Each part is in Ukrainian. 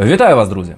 Вітаю вас, друзі!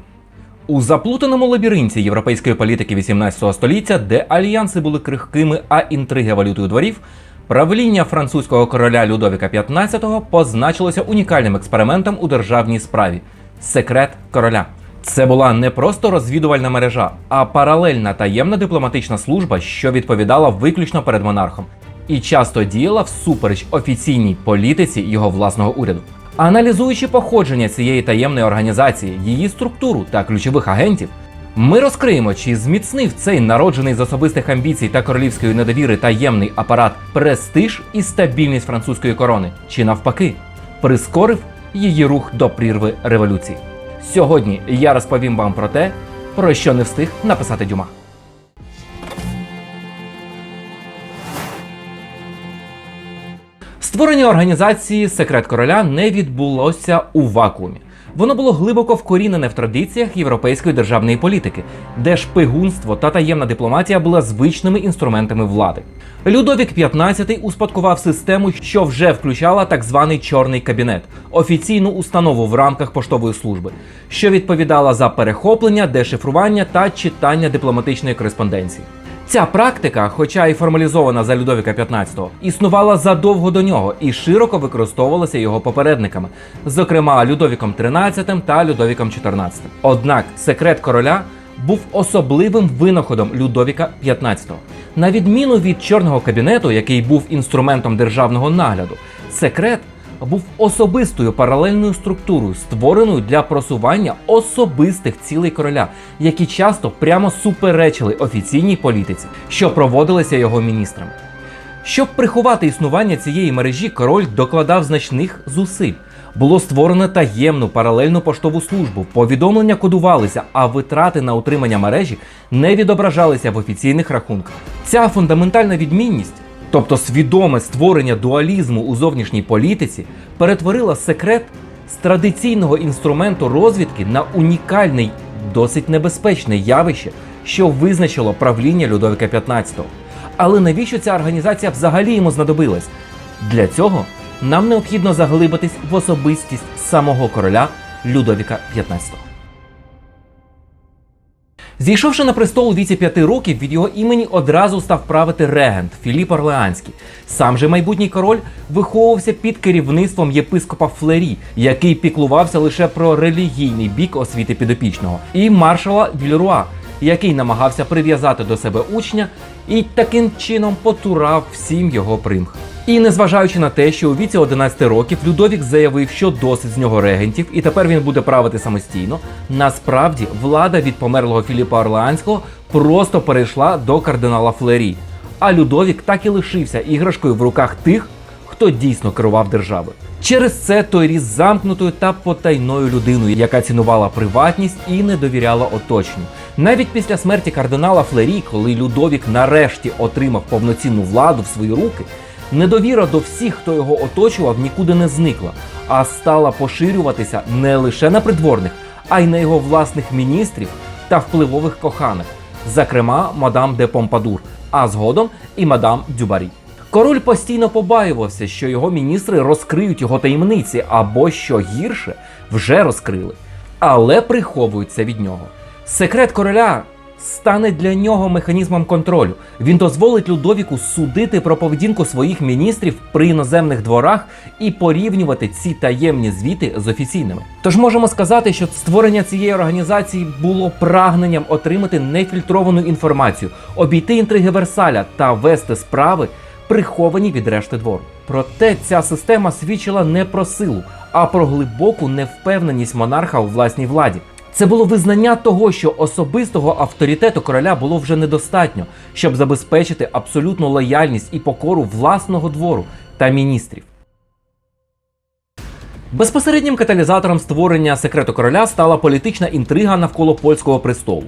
У заплутаному лабіринті європейської політики 18 століття, де альянси були крихкими, а інтриги валютою дворів, правління французького короля Людовіка XV позначилося унікальним експериментом у державній справі секрет короля. Це була не просто розвідувальна мережа, а паралельна таємна дипломатична служба, що відповідала виключно перед монархом, і часто діяла всупереч офіційній політиці його власного уряду. Аналізуючи походження цієї таємної організації, її структуру та ключових агентів, ми розкриємо, чи зміцнив цей народжений з особистих амбіцій та королівської недовіри таємний апарат престиж і стабільність французької корони, чи навпаки, прискорив її рух до прірви революції. Сьогодні я розповім вам про те, про що не встиг написати Дюма. Створення організації Секрет короля не відбулося у вакуумі. Воно було глибоко вкорінене в традиціях європейської державної політики, де шпигунство та таємна дипломатія були звичними інструментами влади. Людовік XV успадкував систему, що вже включала так званий чорний кабінет, офіційну установу в рамках поштової служби, що відповідала за перехоплення, дешифрування та читання дипломатичної кореспонденції. Ця практика, хоча й формалізована за Людовіка XV, існувала задовго до нього і широко використовувалася його попередниками, зокрема Людовіком XIII та Людовіком XIV. Однак секрет короля був особливим винаходом Людовіка XV. На відміну від чорного кабінету, який був інструментом державного нагляду, секрет був особистою паралельною структурою, створеною для просування особистих цілей короля, які часто прямо суперечили офіційній політиці, що проводилися його міністрами. Щоб приховати існування цієї мережі, король докладав значних зусиль. Було створено таємну паралельну поштову службу. Повідомлення кодувалися, а витрати на утримання мережі не відображалися в офіційних рахунках. Ця фундаментальна відмінність, тобто свідоме створення дуалізму у зовнішній політиці, перетворила секрет з традиційного інструменту розвідки на унікальний, досить небезпечне явище, що визначило правління Людовика XV. Але навіщо ця організація взагалі йому знадобилась? Для цього нам необхідно заглибитись в особистість самого короля Людовіка XV. Зійшовши на престол у віці п'яти років, від його імені одразу став правити регент Філіп Орлеанський. Сам же майбутній король виховувався під керівництвом єпископа Флері, який піклувався лише про релігійний бік освіти підопічного, і маршала Вільруа, який намагався прив'язати до себе учня і таким чином потурав всім його примхам. І незважаючи на те, що у віці 11 років Людовік заявив, що досить з нього регентів, і тепер він буде правити самостійно. Насправді влада від померлого Філіпа Орлеанського просто перейшла до кардинала Флері. А Людовік так і лишився іграшкою в руках тих, хто дійсно керував державою. Через це той ріс замкнутою та потайною людиною, яка цінувала приватність і не довіряла оточенню. Навіть після смерті кардинала Флері, коли Людовік нарешті отримав повноцінну владу в свої руки, недовіра до всіх, хто його оточував, нікуди не зникла, а стала поширюватися не лише на придворних, а й на його власних міністрів та впливових коханих, зокрема мадам де Помпадур, а згодом і мадам Дюбарі. Король постійно побаювався, що його міністри розкриють його таємниці або що гірше вже розкрили, але приховуються від нього. Секрет короля стане для нього механізмом контролю. Він дозволить Людовіку судити про поведінку своїх міністрів при іноземних дворах і порівнювати ці таємні звіти з офіційними. Тож можемо сказати, що створення цієї організації було прагненням отримати нефільтровану інформацію, обійти інтриги Версаля та вести справи, приховані від решти двору. Проте ця система свідчила не про силу, а про глибоку невпевненість монарха у власній владі. Це було визнання того, що особистого авторитету короля було вже недостатньо, щоб забезпечити абсолютну лояльність і покору власного двору та міністрів. Безпосереднім каталізатором створення секрету короля стала політична інтрига навколо польського престолу.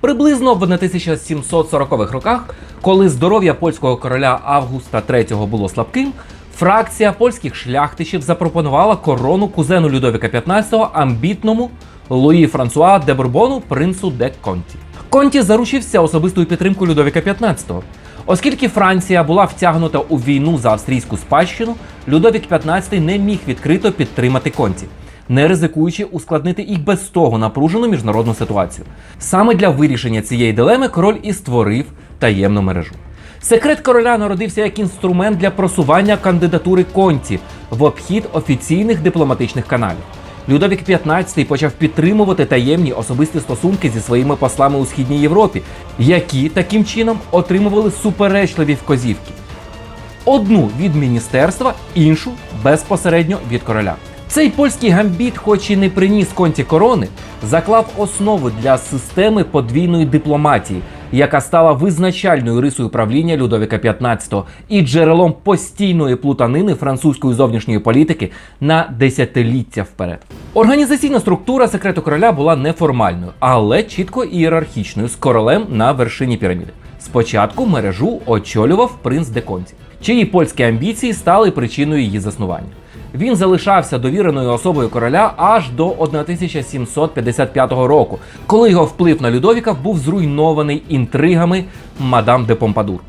Приблизно в 1740-х роках, коли здоров'я польського короля Августа III було слабким, фракція польських шляхтичів запропонувала корону кузену Людовіка XV амбітному Луї Франсуа де Бурбону, принцу де Конті. Конті заручився особистою підтримкою Людовіка XV. Оскільки Франція була втягнута у війну за австрійську спадщину, Людовік XV не міг відкрито підтримати Конті. не ризикуючи ускладнити і без того напружену міжнародну ситуацію. Саме для вирішення цієї дилеми король і створив таємну мережу. Секрет короля народився як інструмент для просування кандидатури Конті в обхід офіційних дипломатичних каналів. Людовік XV почав підтримувати таємні особисті стосунки зі своїми послами у східній Європі, які таким чином отримували суперечливі вказівки. Одну від міністерства, іншу безпосередньо від короля. Цей польський гамбіт, хоч і не приніс конті корони, заклав основу для системи подвійної дипломатії, яка стала визначальною рисою правління Людовіка XV і джерелом постійної плутанини французької зовнішньої політики на десятиліття вперед. Організаційна структура секрету короля була неформальною, але чітко ієрархічною з королем на вершині піраміди. Спочатку мережу очолював принц де Конті, чиї польські амбіції стали причиною її заснування. Він залишався довіреною особою короля аж до 1755 року, коли його вплив на Людовіка був зруйнований інтригами мадам де Помпадур.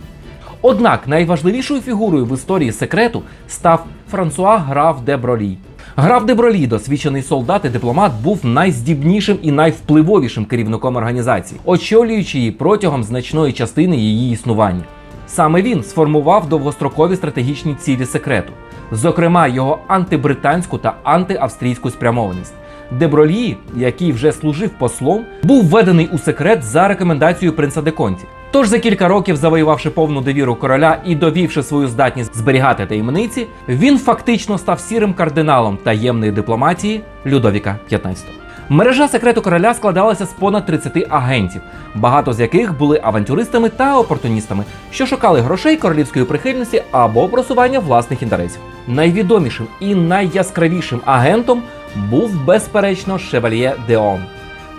Однак найважливішою фігурою в історії секрету став Франсуа граф де Бролі. Граф де Бролі, досвідчений солдат і дипломат, був найздібнішим і найвпливовішим керівником організації, очолюючи її протягом значної частини її існування. Саме він сформував довгострокові стратегічні цілі секрету, зокрема його антибританську та антиавстрійську спрямованість. Дебролі, який вже служив послом, був введений у секрет за рекомендацією принца Деконті. Тож за кілька років, завоювавши повну довіру короля і довівши свою здатність зберігати таємниці, він фактично став сірим кардиналом таємної дипломатії Людовіка XV. Мережа секрету короля складалася з понад 30 агентів, багато з яких були авантюристами та опортуністами, що шукали грошей королівської прихильності або просування власних інтересів. Найвідомішим і найяскравішим агентом був безперечно шевальє Деон.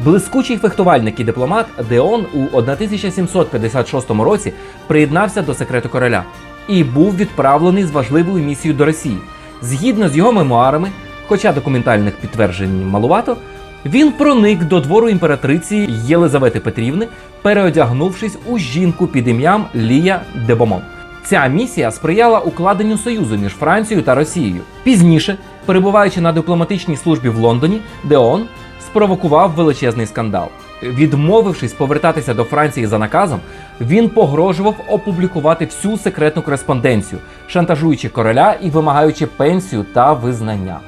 Блискучий фехтувальник і дипломат Деон у 1756 році приєднався до секрету короля і був відправлений з важливою місією до Росії. Згідно з його мемуарами, хоча документальних підтверджень малувато, він проник до двору імператриці Єлизавети Петрівни, переодягнувшись у жінку під ім'ям Лія де Бомон. Ця місія сприяла укладенню союзу між Францією та Росією. Пізніше, перебуваючи на дипломатичній службі в Лондоні, Деон спровокував величезний скандал. Відмовившись повертатися до Франції за наказом, він погрожував опублікувати всю секретну кореспонденцію, шантажуючи короля і вимагаючи пенсію та визнання.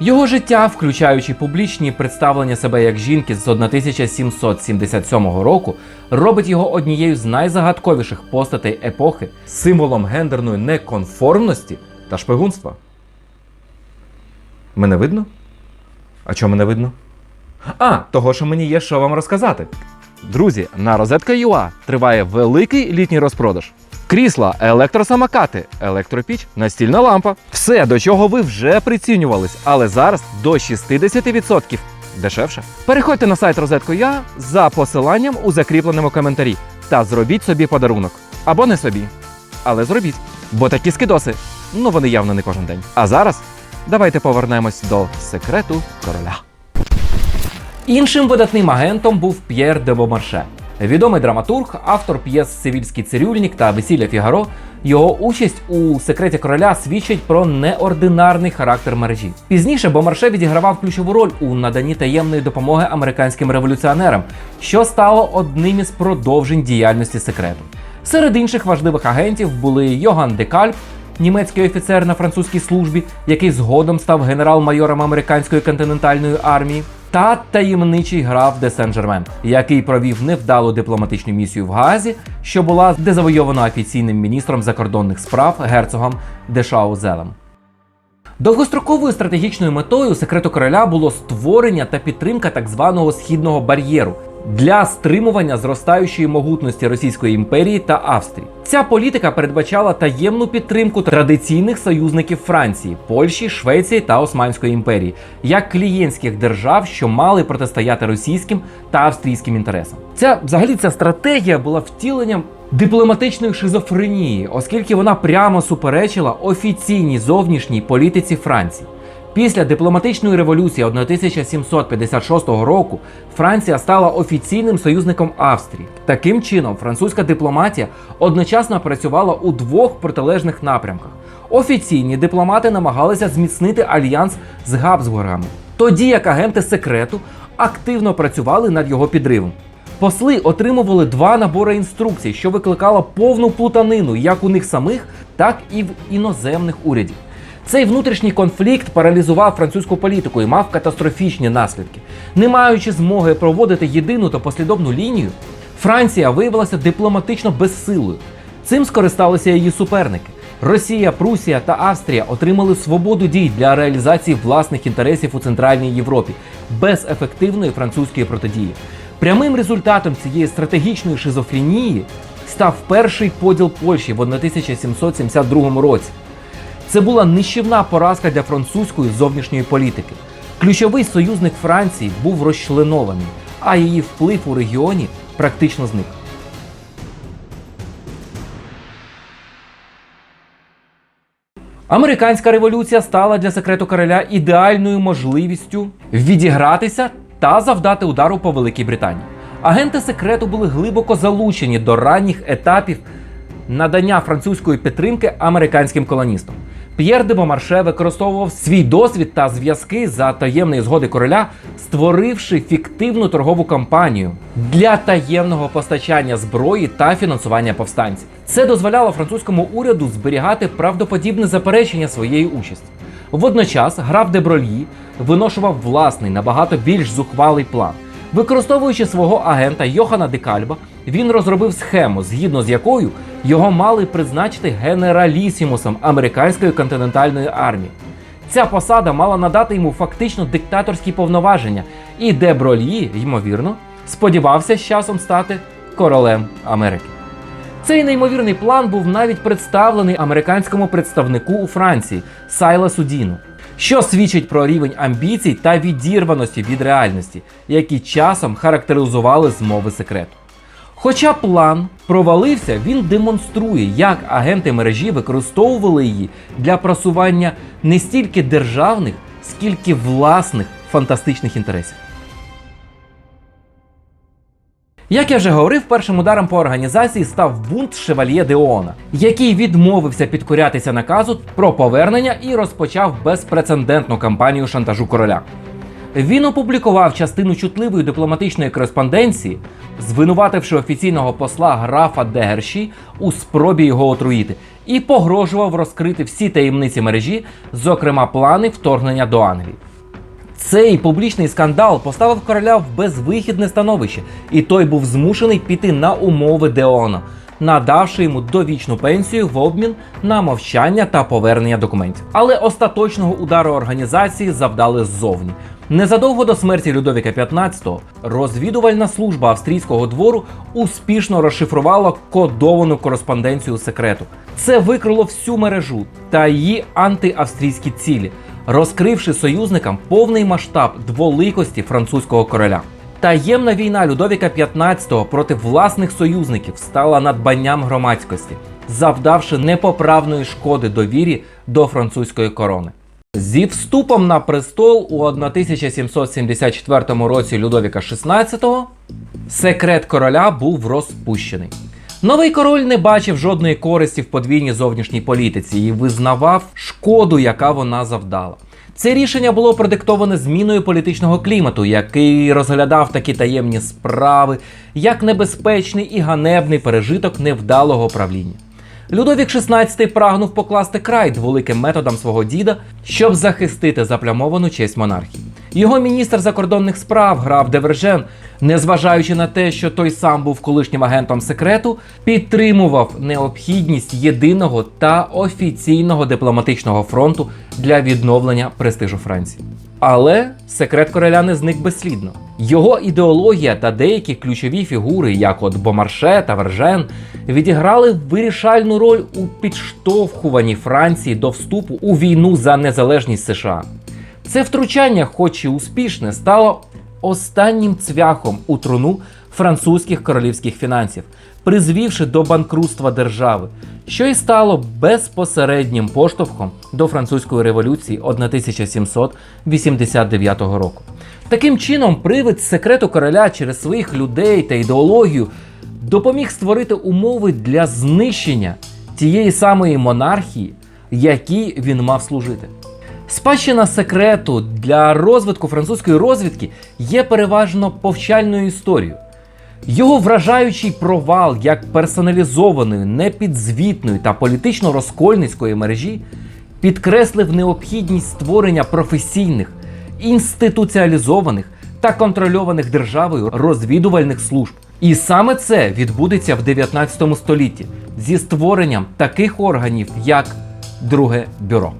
Його життя, включаючи публічні представлення себе як жінки з 1777 року, робить його однією з найзагадковіших постатей епохи, символом гендерної неконформності та шпигунства. Мене видно? А чого мене видно? А, того, що мені є що вам розказати. Друзі, на Розетка.ua триває великий літній розпродаж. Крісла, електросамокати, електропіч, настільна лампа. Все, до чого ви вже прицінювались, але зараз до 60% дешевше. Переходьте на сайт Розетка.ua за посиланням у закріпленому коментарі та зробіть собі подарунок. Або не собі. Але зробіть. Бо такі скидоси, ну вони явно не кожен день. А зараз давайте повернемось до секрету короля. Іншим видатним агентом був П'єр де Бомарше. Відомий драматург, автор п'єс Сивільський цирюльник та Весілля Фігаро. Його участь у секреті короля свідчить про неординарний характер мережі. Пізніше Бомарше відігравав ключову роль у наданні таємної допомоги американським революціонерам, що стало одним із продовжень діяльності секрету. Серед інших важливих агентів були Йоган де Кальп, німецький офіцер на французькій службі, який згодом став генерал-майором американської континентальної армії, та таємничий граф де Сен-Жермен, який провів невдалу дипломатичну місію в Газі, що була дезавойована офіційним міністром закордонних справ герцогом де Шаузелем. Довгостроковою стратегічною метою секрету короля було створення та підтримка так званого східного бар'єру для стримування зростаючої могутності Російської імперії та Австрії. Ця політика передбачала таємну підтримку традиційних союзників Франції, Польщі, Швеції та Османської імперії як клієнтських держав, що мали протистояти російським та австрійським інтересам. Ця взагалі ця стратегія була втіленням дипломатичної шизофренії, оскільки вона прямо суперечила офіційній зовнішній політиці Франції. Після дипломатичної революції 1756 року Франція стала офіційним союзником Австрії. Таким чином, французька дипломатія одночасно працювала у двох протилежних напрямках. Офіційні дипломати намагалися зміцнити альянс з Габсбургами. тоді як агенти секрету активно працювали над його підривом. Посли отримували два набори інструкцій, що викликало повну плутанину як у них самих, так і в іноземних урядів. Цей внутрішній конфлікт паралізував французьку політику і мав катастрофічні наслідки. Не маючи змоги проводити єдину та послідовну лінію, Франція виявилася дипломатично безсилою. Цим скористалися її суперники. Росія, Прусія та Австрія отримали свободу дій для реалізації власних інтересів у Центральній Європі без ефективної французької протидії. Прямим результатом цієї стратегічної шизофренії став перший поділ Польщі в 1772 році. Це була нищівна поразка для французької зовнішньої політики. Ключовий союзник Франції був розчленований, а її вплив у регіоні практично зник. Американська революція стала для секрету короля ідеальною можливістю відігратися та завдати удару по Великій Британії. Агенти секрету були глибоко залучені до ранніх етапів надання французької підтримки американським колоністам. П'єр де Бомарше використовував свій досвід та зв'язки за таємної згоди короля, створивши фіктивну торгову кампанію для таємного постачання зброї та фінансування повстанців. Це дозволяло французькому уряду зберігати правдоподібне заперечення своєї участі. Водночас граф де Брольї виношував власний набагато більш зухвалий план. Використовуючи свого агента Йохана Декальба, він розробив схему, згідно з якою його мали призначити генералісімусом американської континентальної армії. Ця посада мала надати йому фактично диктаторські повноваження, і де Брольї, ймовірно, сподівався з часом стати королем Америки. Цей неймовірний план був навіть представлений американському представнику у Франції Сайласу Діну, що свідчить про рівень амбіцій та відірваності від реальності, які часом характеризували змови секрету. Хоча план провалився, він демонструє, як агенти мережі використовували її для просування не стільки державних, скільки власних фантастичних інтересів. Як я вже говорив, першим ударом по організації став бунт Шевальє Деона, який відмовився підкорятися наказу про повернення і розпочав безпрецедентну кампанію шантажу короля. Він опублікував частину чутливої дипломатичної кореспонденції, звинувативши офіційного посла графа Дегерші у спробі його отруїти, і погрожував розкрити всі таємниці мережі, зокрема плани вторгнення до Англії. Цей публічний скандал поставив короля в безвихідне становище, і той був змушений піти на умови Деона, надавши йому довічну пенсію в обмін на мовчання та повернення документів. Але остаточного удару організації завдали ззовні. Незадовго до смерті Людовіка XV розвідувальна служба австрійського двору успішно розшифрувала кодовану кореспонденцію секрету. Це викрило всю мережу та її антиавстрійські цілі, розкривши союзникам повний масштаб дволикості французького короля. Таємна війна Людовіка XV проти власних союзників стала надбанням громадськості, завдавши непоправної шкоди довірі до французької корони. Зі вступом на престол у 1774 році Людовіка XVI секрет короля був розпущений. Новий король не бачив жодної користі в подвійній зовнішній політиці і визнавав шкоду, яка вона завдала. Це рішення було продиктоване зміною політичного клімату, який розглядав такі таємні справи, як небезпечний і ганебний пережиток невдалого правління. Людовік XVI прагнув покласти край дволиким методам свого діда, щоб захистити заплямовану честь монархії. Його міністр закордонних справ граф Девержен, незважаючи на те, що той сам був колишнім агентом секрету, підтримував необхідність єдиного та офіційного дипломатичного фронту для відновлення престижу Франції. Але секрет короля не зник безслідно. Його ідеологія та деякі ключові фігури, як от Бомарше та Вержен, відіграли вирішальну роль у підштовхуванні Франції до вступу у війну за незалежність США. Це втручання, хоч і успішне, стало останнім цвяхом у труну французьких королівських фінансів, призвівши до банкрутства держави, що і стало безпосереднім поштовхом до французької революції 1789 року. Таким чином, привид секрету короля через своїх людей та ідеологію допоміг створити умови для знищення тієї самої монархії, якій він мав служити. Спадщина секрету для розвитку французької розвідки є переважно повчальною історією. Його вражаючий провал як персоналізованої, непідзвітної та політично розкольницької мережі підкреслив необхідність створення професійних, інституціалізованих та контрольованих державою розвідувальних служб. І саме це відбудеться в 19 столітті зі створенням таких органів, як Друге бюро.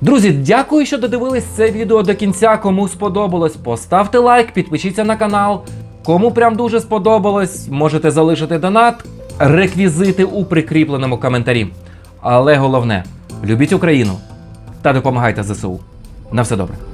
Друзі, дякую, що додивились це відео до кінця. Кому сподобалось, поставте лайк, підпишіться на канал. Кому прям дуже сподобалось, можете залишити донат, реквізити у прикріпленому коментарі. Але головне, любіть Україну та допомагайте ЗСУ. На все добре.